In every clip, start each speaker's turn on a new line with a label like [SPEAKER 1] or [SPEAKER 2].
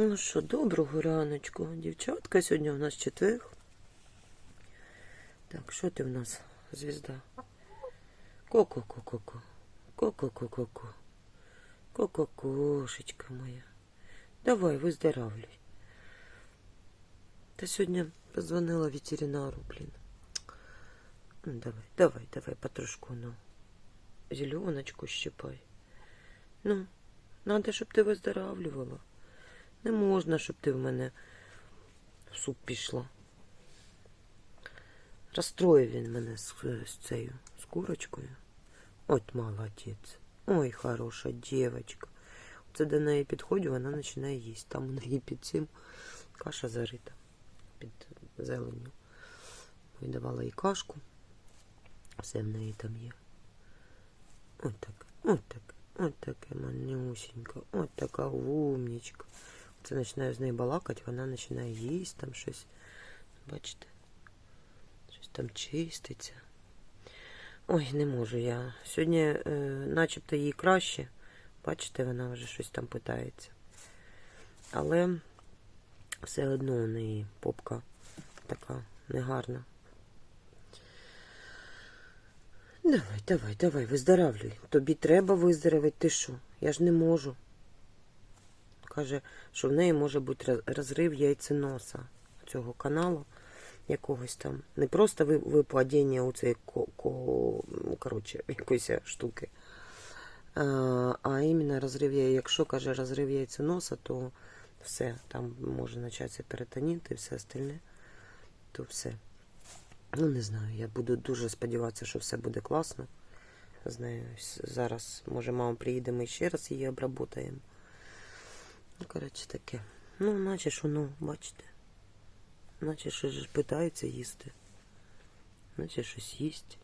[SPEAKER 1] Ну що, доброго раночку, дівчатка. Сьогодні у нас четверг. Так, що ти в нас, звізда? Ко-ко-ко-ко-ко. Ко-ко-ко-ко-ко. Ко-ко-кошечка моя. Давай, виздоравлюй. Та сьогодні позвонила ветеринару, блін. Ну, давай, давай, давай, потрошку, ну. Зеленочку щипай. Ну, надо, щоб ти виздоравлювала. Не можна, щоб ти в мене в суп пішла. Розстроїв він мене з, з цією з курочкою. От молодець. Ой, хороша дівчинка. Це до неї підходжу, вона починає їсти. Там у неї під цим каша зарита під зеленню. Видавала їй кашку. Все в неї там є. От так, от так, от таке манюсінька, от така умнічка. Це починаю з нею балакати, вона починає їсти там щось. Бачите? Щось там чиститься. Ой, не можу я. Сьогодні е, начебто їй краще. Бачите, вона вже щось там питається. Але все одно у неї попка така негарна. Давай, давай, давай, виздоравлюй. Тобі треба виздоровити. Ти що? Я ж не можу. Каже, що в неї може бути розрив яйценоса цього каналу якогось там. Не просто випадіння у цієї ко, ко, якоїсь штуки. А, а іменно розрив яй- Якщо каже розрив яйценоса, то все, там може початися перитоніт і все остальне, то все. Ну, не знаю, я буду дуже сподіватися, що все буде класно. З нею С- зараз, може, мама приїде, ми ще раз її обработаємо. Ну, коротше, таке. Ну, наче ж воно, бачите. Наче щось ж питається їсти. Наче щось їсть.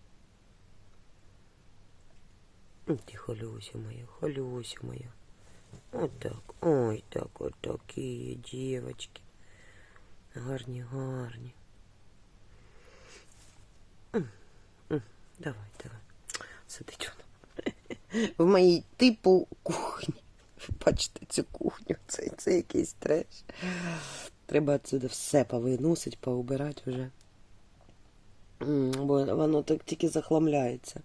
[SPEAKER 1] Ти холюся моя, холюся моя. Отак, ой, так, от такі дівочки. Гарні, гарні. Давай, давай. Сидить вона. В моїй типу кухні. Бачите цю кухню, це, це якийсь треш. Треба отсюди все повиносить, поубирати вже. Бо воно так тільки захламляється.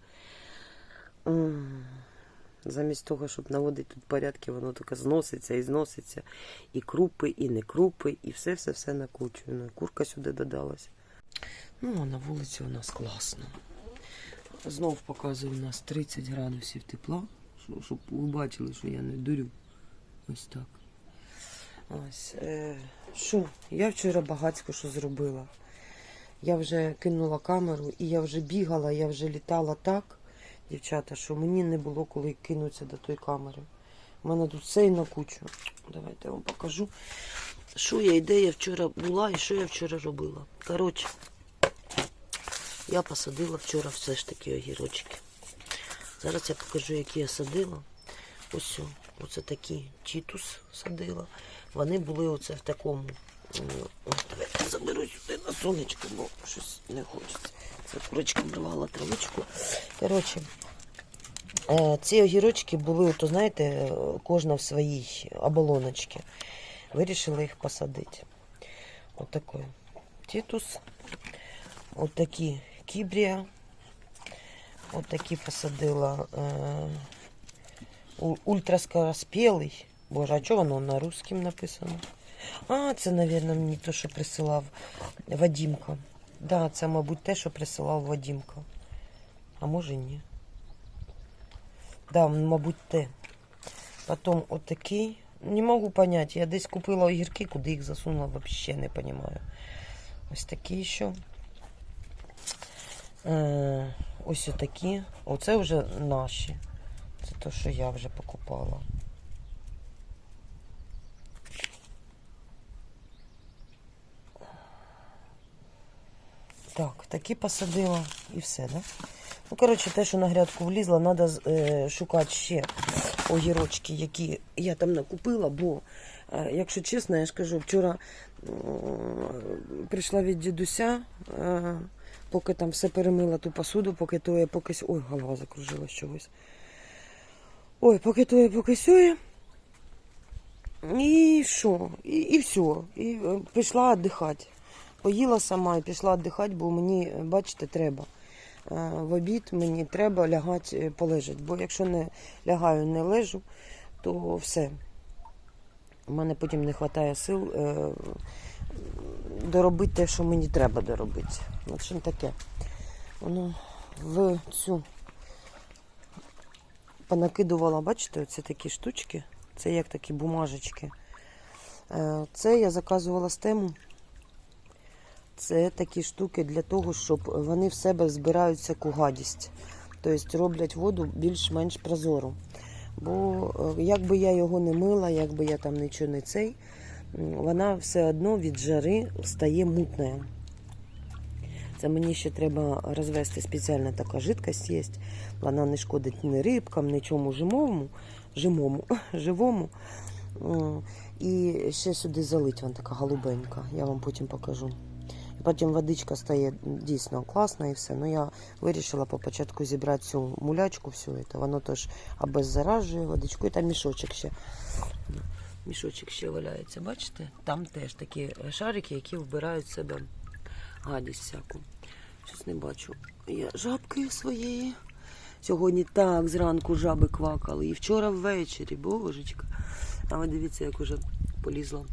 [SPEAKER 1] Замість того, щоб наводити тут порядки, воно тільки зноситься і зноситься. І крупи, і не крупи, і все-все-все на кучу. Ну, курка сюди додалась. Ну, а на вулиці у нас класно. Знов показує у нас 30 градусів тепла, щоб ви бачили, що я не дурю. Ось так. Ось. Е, що? Я вчора багацько що зробила. Я вже кинула камеру і я вже бігала, я вже літала так, дівчата, що мені не було коли кинутися до тої камери. У мене тут все і на кучу. Давайте я вам покажу, що я і де я вчора була і що я вчора робила. Коротше, я посадила вчора все ж таки огірочки. Зараз я покажу, які я садила. Ось, оце такі чітус садила. Вони були оце в такому. м, О, давайте я заберу сюди на сонечко, бо щось не хочеться. Це курочка обривала травичку. Коротше, е, ці огірочки були, то знаєте, кожна в своїй оболоночці. Вирішили їх посадити. Отакий тітус. Отакі кібрія. Отакі посадила. Е, ультраскороспелий. Боже, а чого воно на русском написано? А, це, мабуть, мені те, що присилав Вадімка. Да, це, мабуть, те, що присилав Вадімка. А може ні. Да, мабуть, те. Потім отакий. Не можу понять. Я десь купила огірки, куди їх засунула, взагалі не розумію. Ось такі ще. Ось отакі. Оце вже наші. Це те, що я вже покупала. Так, такі посадила і все, да? Ну, коротше, те, що на грядку влізла, треба е, шукати ще огірочки, які я там накупила, бо, е, якщо чесно, я ж кажу, вчора е, прийшла від дідуся, е, поки там все перемила ту посуду, поки то я поки. Ой, голова закружилась чогось. Ой, поки то я поки сює. І що? І, і все. І е, пішла віддихати. Поїла сама і пішла віддихати, бо мені, е, бачите, треба. Е, В обід мені треба лягати, полежати. Бо якщо не лягаю, не лежу, то все. У мене потім не вистачає сил доробити те, що мені треба доробити. От що таке. Воно в цю понакидувала, бачите, оце такі штучки. Це як такі бумажечки. Е, Це я заказувала з тему. Це такі штуки для того, щоб вони в себе збирають всяку гадість. Тобто роблять воду більш-менш прозору. Бо е, як би я його не мила, як би я там нічого не цей, вона все одно від жари стає мутною. Це мені ще треба розвести спеціальна така жидкость є. Вона не шкодить ні рибкам, нічому живому, живому, живому. І ще сюди залить, вона така голубенька. Я вам потім покажу. І потім водичка стає дійсно класна і все. Ну я вирішила по початку зібрати цю мулячку, всю. Воно теж обеззаражує водичку. І там мішочок ще. Мішочок ще валяється, бачите? Там теж такі шарики, які вбирають в себе гадість всяку. Щось не бачу. Я жабки своєї. Сьогодні так зранку жаби квакали. І вчора ввечері, божечка. А ви дивіться, як уже полізла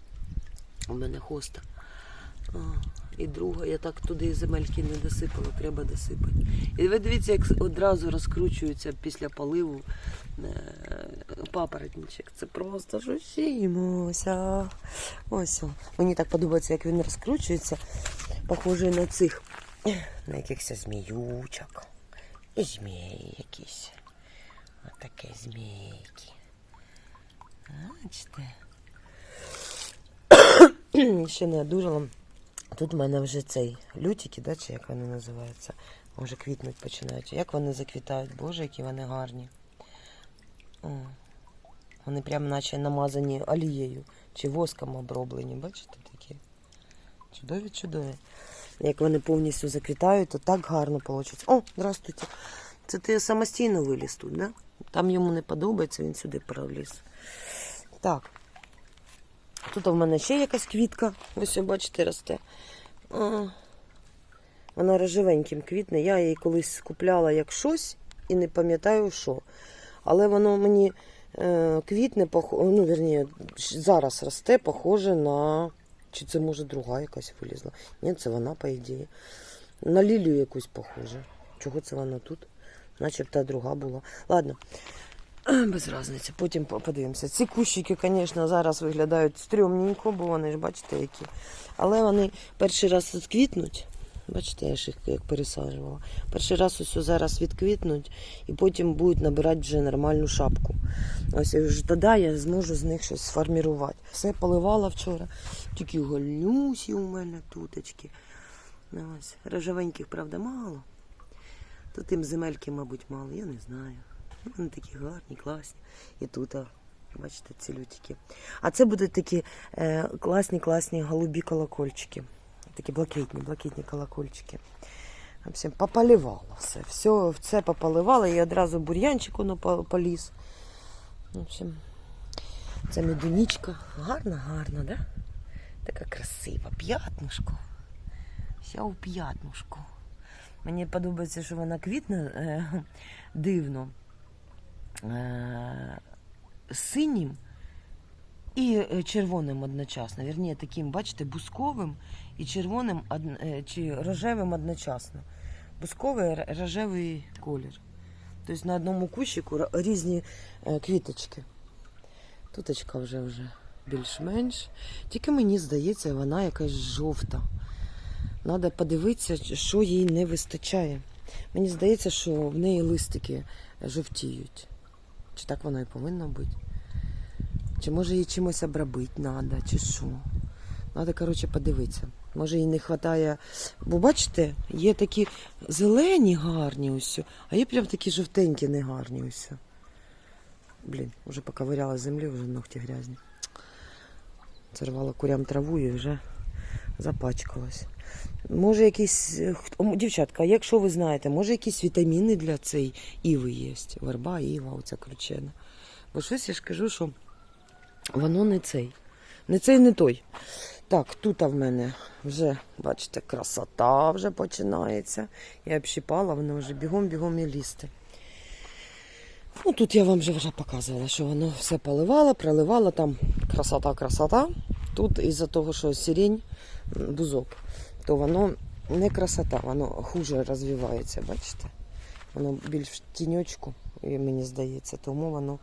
[SPEAKER 1] у мене хоста. І друга, я так туди земельки не досипала, треба досипати. І ви дивіться, як одразу розкручується після поливу е, папоротничок. Це просто шучимося. Ось. Мені так подобається, як він розкручується. Похоже на цих, на якихось зміючок. І змії якісь. Отакі змійки. Бачите? Ще не одужала. Тут в мене вже цей лютики, да, чи як вони називаються, може квітнуть починають. Як вони заквітають, боже, які вони гарні. О, вони прям наче намазані олією чи воском оброблені, бачите такі? Чудові, чудові. Як вони повністю заквітають, то так гарно виходить. О, здравствуйте. Це ти самостійно виліз тут, да? Там йому не подобається, він сюди проліз. Так. Тут в мене ще якась квітка. Ось, бачите, росте. А, Вона рожевеньким квітне. Я її колись купляла як щось і не пам'ятаю що. Але воно мені е, квітне, ну, вірні, зараз росте, похоже на. Чи це може друга якась вилізла? Ні, це вона, по ідеї. На лілію якусь похоже. Чого це вона тут? Начебто друга була. Ладно. Без різниці, потім подивимося. Ці кущики, звісно, зараз виглядають стрьомненько, бо вони ж бачите які. Але вони перший раз відквітнуть. Бачите, я ж їх як пересаджувала. Перший раз ось зараз відквітнуть і потім будуть набирати вже нормальну шапку. Ось вже тоді я зможу з них щось сформувати. Все поливала вчора. Такі гольнюсі у мене туточки. Ось. Рожевеньких, правда, мало. То тим земельки, мабуть, мало, я не знаю. Ну, Вони такі гарні, класні. І тут, а, бачите, ці лютики. А це будуть такі е, класні, класні голубі колокольчики. Такі блакитні, блакитні колокольчики. В общем, пополивала все. Все, все пополивала і одразу бур'янчик воно поліз. В общем, це медунічка. Гарна, гарна, да? Така красива. П'ятнушко. Вся у п'ятнушку. Мені подобається, що вона квітне е, дивно. Е, синім і е, червоним одночасно. Вірніше, таким, бачите, бусковим і червоним е, чи рожевим одночасно. Бусковий рожевий колір. Тобто на одному кущику різні квіточки. Туточка вже вже більш-менш. Тільки мені здається, вона якась жовта. Треба подивитися, що їй не вистачає. Мені здається, що в неї листики жовтіють. Чи так воно і повинно бути? Чи може їй чимось обробити треба, чи що? Треба, коротше, подивитися. Може їй не вистачає. Бо бачите, є такі зелені гарні ось, а є прям такі жовтенькі негарні ось. Блін, вже поковиряла землі, вже ногті грязні. Зірвала курям траву і вже запачкалась. Може, якісь. е, Дівчатка, якщо ви знаєте, може якісь вітаміни для цієї іви є? Верба, іва, оця кручена. Бо щось я ж кажу, що воно не цей. Не цей, не той. Так, тут в мене вже, бачите, красота вже починається. Я общипала, воно вже бігом-бігом і лізти. Ну, тут я вам вже вже показувала, що воно все поливало, проливало, там красота, красота. Тут із-за того, що сирень, бузок, то воно не красота, воно хуже розвивається, бачите? Воно більш в тіньочку, мені здається, тому воно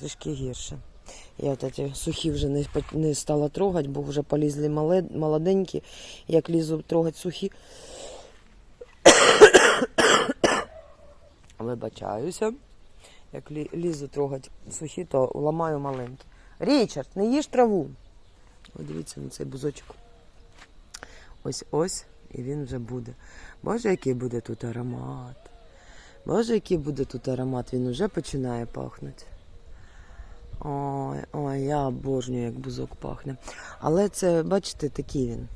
[SPEAKER 1] трішки гірше. Я от сухі вже не, не стала трогати, бо вже полізли молоденькі. Як лізу трогати сухі. Вибачаюся. Як лі- лізу трогати сухі, то ламаю маленькі. Річард, не їж траву. О, дивіться на цей бузочок. Ось ось, і він вже буде. Боже, який буде тут аромат. Боже, який буде тут аромат, він вже починає пахнути. Ой, ой, я обожнюю, як бузок пахне. Але це, бачите, такий він.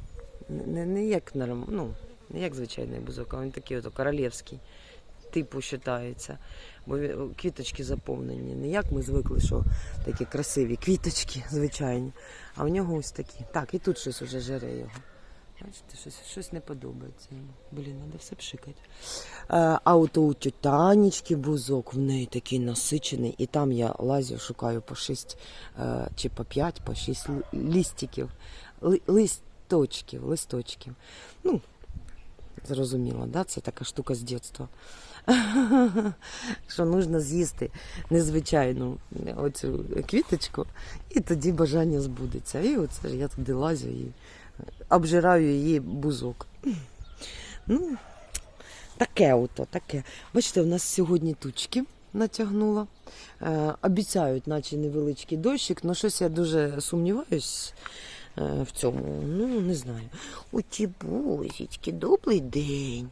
[SPEAKER 1] Не, не як ну, не як звичайний бузок, а він такий ото королівський. Типу вважається. Бо квіточки заповнені. Не як ми звикли, що такі красиві квіточки, звичайні. А в нього ось такі. Так, і тут щось уже жере його. Бачите, щось, щось не подобається йому. Блін, треба все пшикати. Е, А от у тютанічки бузок, в неї такий насичений, і там я лазю, шукаю по 6 чи по 5, по 6 лістиків, листочків, листочків. Ну, зрозуміло, да? це така штука з дитинства. Що нужно з'їсти незвичайну оцю квіточку, і тоді бажання збудеться. І оце ж я туди лазю і обжираю її бузок. Ну, Таке ото, таке. Бачите, у нас сьогодні тучки натягнуло. Е, обіцяють, наче невеличкий дощик, але щось я дуже сумніваюсь е, в цьому. Ну, не знаю. Оті бузічки, добрий день.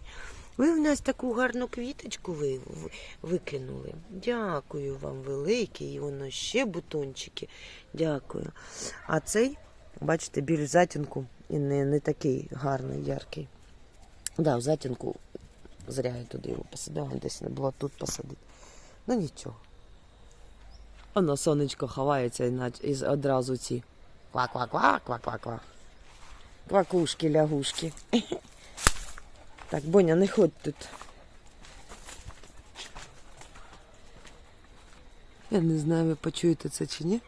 [SPEAKER 1] Ви в нас таку гарну квіточку ви, ви- викинули. Дякую вам велике, і воно ще бутончики. Дякую. А цей, бачите, біль затінку і не, не такий гарний, яркий. Да, в затінку Зря я туди його посадила, десь не було тут посадити. Ну нічого. Воно сонечко ховається і одразу ці ква-ква-ква, ква-ква-ква. Квакушки, лягушки. Так, Боня, не ходь тут. Я не знаю, ви почуєте це чи ні.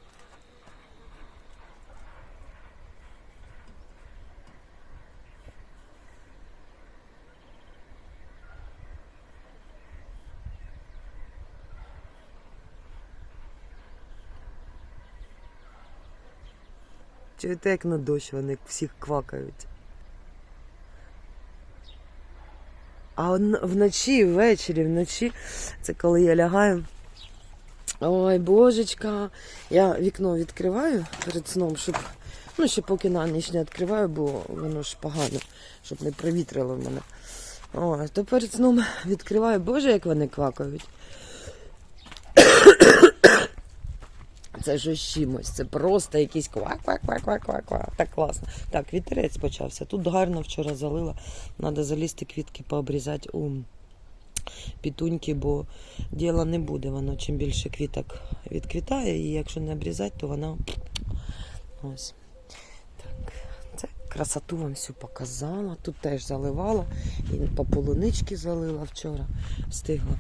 [SPEAKER 1] Чуєте, як на дощ вони всіх квакають. А вночі, ввечері, вночі, це коли я лягаю. Ой, божечка. Я вікно відкриваю перед сном, щоб. Ну, ще поки на ніч не відкриваю, бо воно ж погано, щоб не провітрило мене. Ой, то перед сном відкриваю, боже, як вони квакають. Це з чимось, це просто якийсь квак квак квак квак квак квак Так класно. Так, вітерець почався. Тут гарно вчора залила. Треба залізти квітки пообрізати у пітуньки, бо діла не буде. Воно чим більше квіток відквітає, і якщо не обрізати, то вона ось. Красоту вам всю показала. Тут теж заливала. І по полунички залила вчора. Встигла.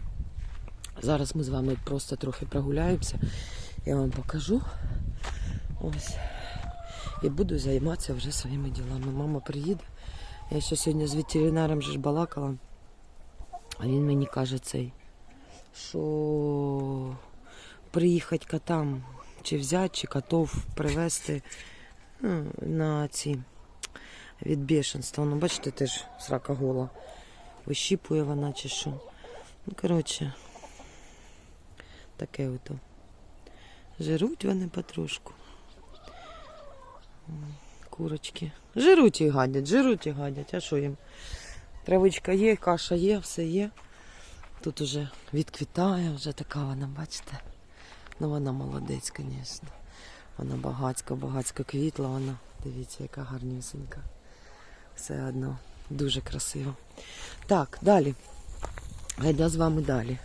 [SPEAKER 1] Зараз ми з вами просто трохи прогуляємося. Я вам покажу. Ось. І буду займатися вже своїми ділами. Мама приїде. Я ще сьогодні з ветеринаром же ж балакала. А він мені каже цей, що приїхати котам чи взяти, чи котов привезти ну, на ці від бешенства. Ну, бачите, теж срака гола. Вищіпує вона чи що. Ну, коротше, таке ото. Жируть вони потрошку. Курочки. Жируть і гадять, жируть і гадять. А що їм? Травичка є, каша є, все є. Тут уже відквітає, вже така вона, бачите. Ну вона молодець, звісно. Вона багацька, багацька квітла, вона. Дивіться, яка гарнюсенька. Все одно. Дуже красиво. Так, далі. Гайда з вами далі.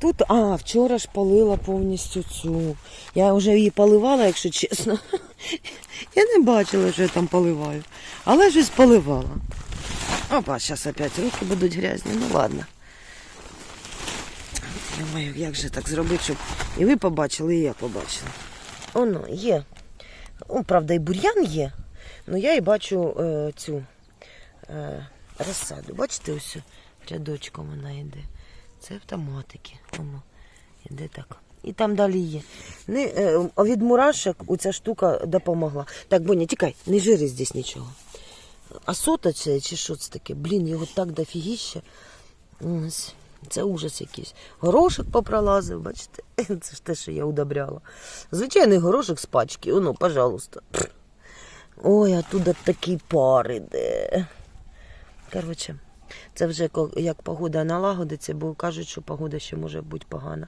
[SPEAKER 1] Тут, а, вчора ж полила повністю цю. Я вже її поливала, якщо чесно. Я не бачила, що я там поливаю. Але щось поливала. Опа, зараз опять руки будуть грязні. Ну ладно. Думаю, як же так зробити, щоб і ви побачили, і я побачила. Оно, є. Ну, правда, і бур'ян є. але я і бачу е, цю е, розсаду. Бачите, ось рядочком вона йде. Це автоматики. Воно йде так. І там далі є. Не, е, а від мурашок оця штука допомогла. Так, Боня, тікай, не жири здесь нічого. А сота це чи що це таке? Блін, його так дофігіще. Це ужас якийсь. Горошок попролазив, бачите? Це ж те, що я удобряла. Звичайний горошок з пачки, воно, пожалуйста. Ой, а тут такий пар іде. Коротше, це вже як погода налагодиться, бо кажуть, що погода ще може бути погана.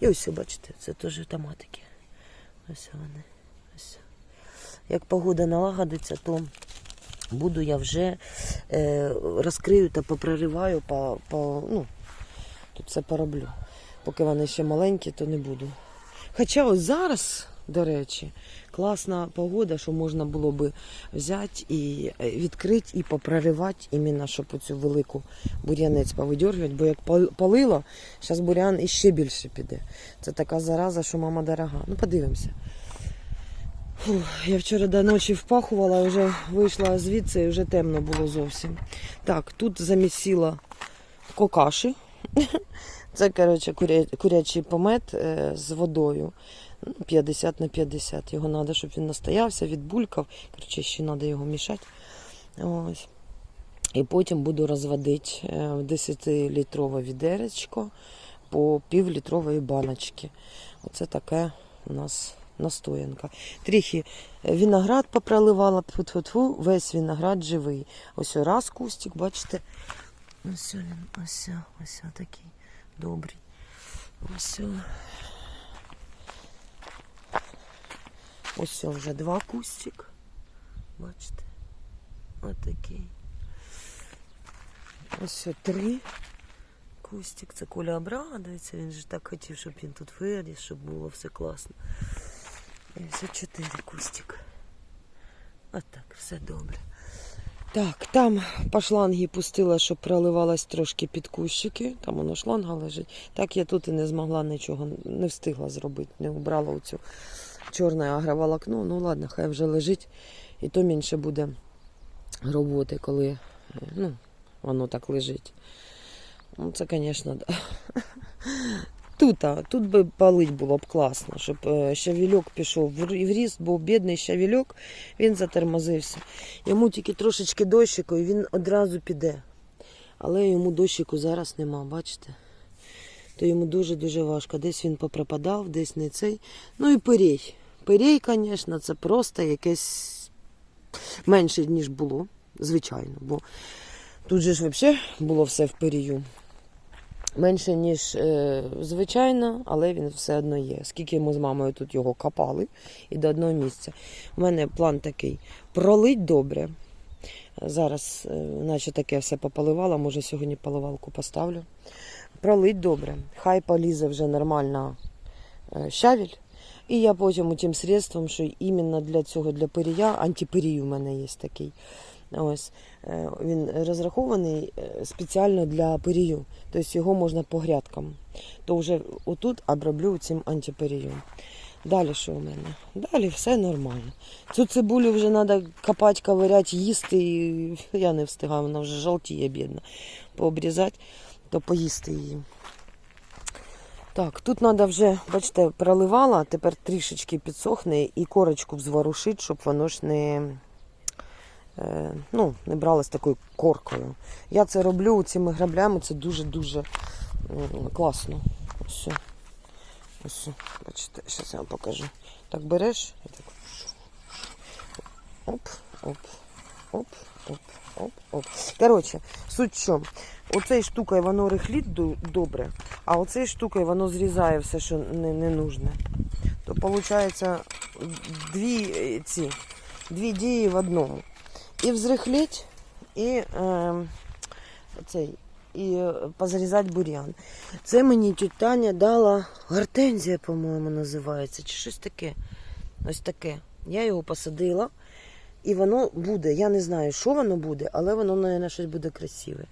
[SPEAKER 1] І ось, бачите, це теж автоматики. Ось вони. Ось. Як погода налагодиться, то буду я вже е, розкрию та попрориваю, по, по, ну, тут все пороблю. Поки вони ще маленькі, то не буду. Хоча ось зараз, до речі, класна погода, що можна було би взяти і е, відкрити і попроривати, іменно, щоб оцю велику бур'янець повидергувати, бо як палило, зараз бурян іще більше піде. Це така зараза, що мама дорога. Ну, подивимося. Фух, я вчора до ночі впахувала, вже вийшла звідси і вже темно було зовсім. Так, тут замісила кокаші. Це, коротше, курячий помет е, з водою. Ну, 50 на 50. Його треба, щоб він настоявся, відбулькав. Коротше, ще треба його мішати. Ось. І потім буду розводити е, в 10-літрове відеречко по півлітрової баночки. Оце таке у нас настоянка. Трохи виноград попроливала, весь виноград живий. Ось раз кустик, бачите. Ось він, ось, ось такий добрий. Ось. Ось вже два кустик. Бачите? Отакий. Ось три. Кустик, це Коля обрадується, він же так хотів, щоб він тут виріс, щоб було все класно. І все чотири кустик. А так, все добре. Так, там по шлангі пустила, щоб проливалась трошки під кущики. Там воно шланга лежить. Так я тут і не змогла нічого, не встигла зробити, не убрала оцю чорне агроволокно. Ну ладно, хай вже лежить. І то менше буде роботи, коли е, ну, воно так лежить. Ну, це, звісно, да. Тут, тут би палить було б класно, щоб е, щавільок пішов в ріст, бо бідний щавільок, він затормозився. Йому тільки трошечки дощику, і він одразу піде. Але йому дощику зараз нема, бачите? То йому дуже-дуже важко. Десь він попропадав, десь не цей. Ну і пирій. Пирій, звісно, це просто якесь менше, ніж було, звичайно. Бо тут же ж взагалі було все в пирію. Менше, ніж е, звичайно, але він все одно є. Скільки ми з мамою тут його копали і до одного місця. У мене план такий: пролить добре. Зараз, е, наче таке все попаливала, може сьогодні поливалку поставлю. Пролить добре. Хай полізе вже нормально е, щавель. І я потім тим средством, що іменно для цього, для пирія, антипирій у мене є такий. Ось е, він розрахований е, спеціально для пирію. Тобто його можна по грядкам. То вже отут оброблю цим антипирієм. Далі що у мене? Далі все нормально. Цю цибулю вже треба копати, ковиряти, їсти. І я не встигаю, вона вже жовтіє, бідна. Пообрізати, то поїсти її. Так, тут треба вже, бачите, проливала, тепер трішечки підсохне і корочку взворушити, щоб воно ж не, е, ну, не бралось такою коркою. Я це роблю цими граблями, це дуже-дуже класно. Ось. Ось, бачите, зараз я вам покажу. Так береш і так. Оп, оп, оп, оп, оп, оп. Коротше, суть чому? Оцею штукою воно рихлить ду- добре, а оцею штукою воно зрізає все, що не, не нужне. То виходить дві е, ці, дві дії в одному. І взрихліть, і, е, цей, і е, позрізати бур'ян. Це мені Таня дала гортензія, по-моєму, називається, чи щось таке. Ось таке. Я його посадила, і воно буде. Я не знаю, що воно буде, але воно, мабуть, щось буде красиве.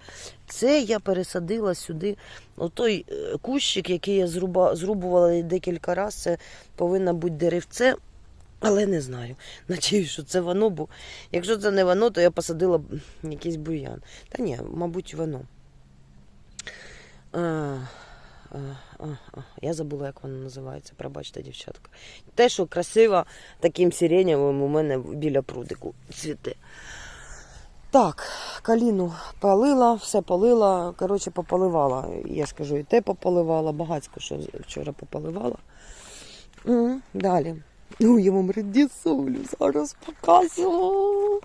[SPEAKER 1] Це я пересадила сюди. Отой е, кущик, який я зруба, зрубувала декілька разів, це повинно бути деревце. Але не знаю. Надіюсь, що це воно, бо якщо це не воно, то я посадила якийсь бур'ян. Та ні, мабуть, воно. А, я забула, як воно називається. Пробачте, дівчатка. Те, що красиво таким сиренєвим у мене біля прудику цвіте. Так, каліну полила, все полила. Коротше, пополивала. Я ж кажу, і те пополивала, багацько, що вчора пополивала. Далі. Ну, я вам редісолю зараз покажу.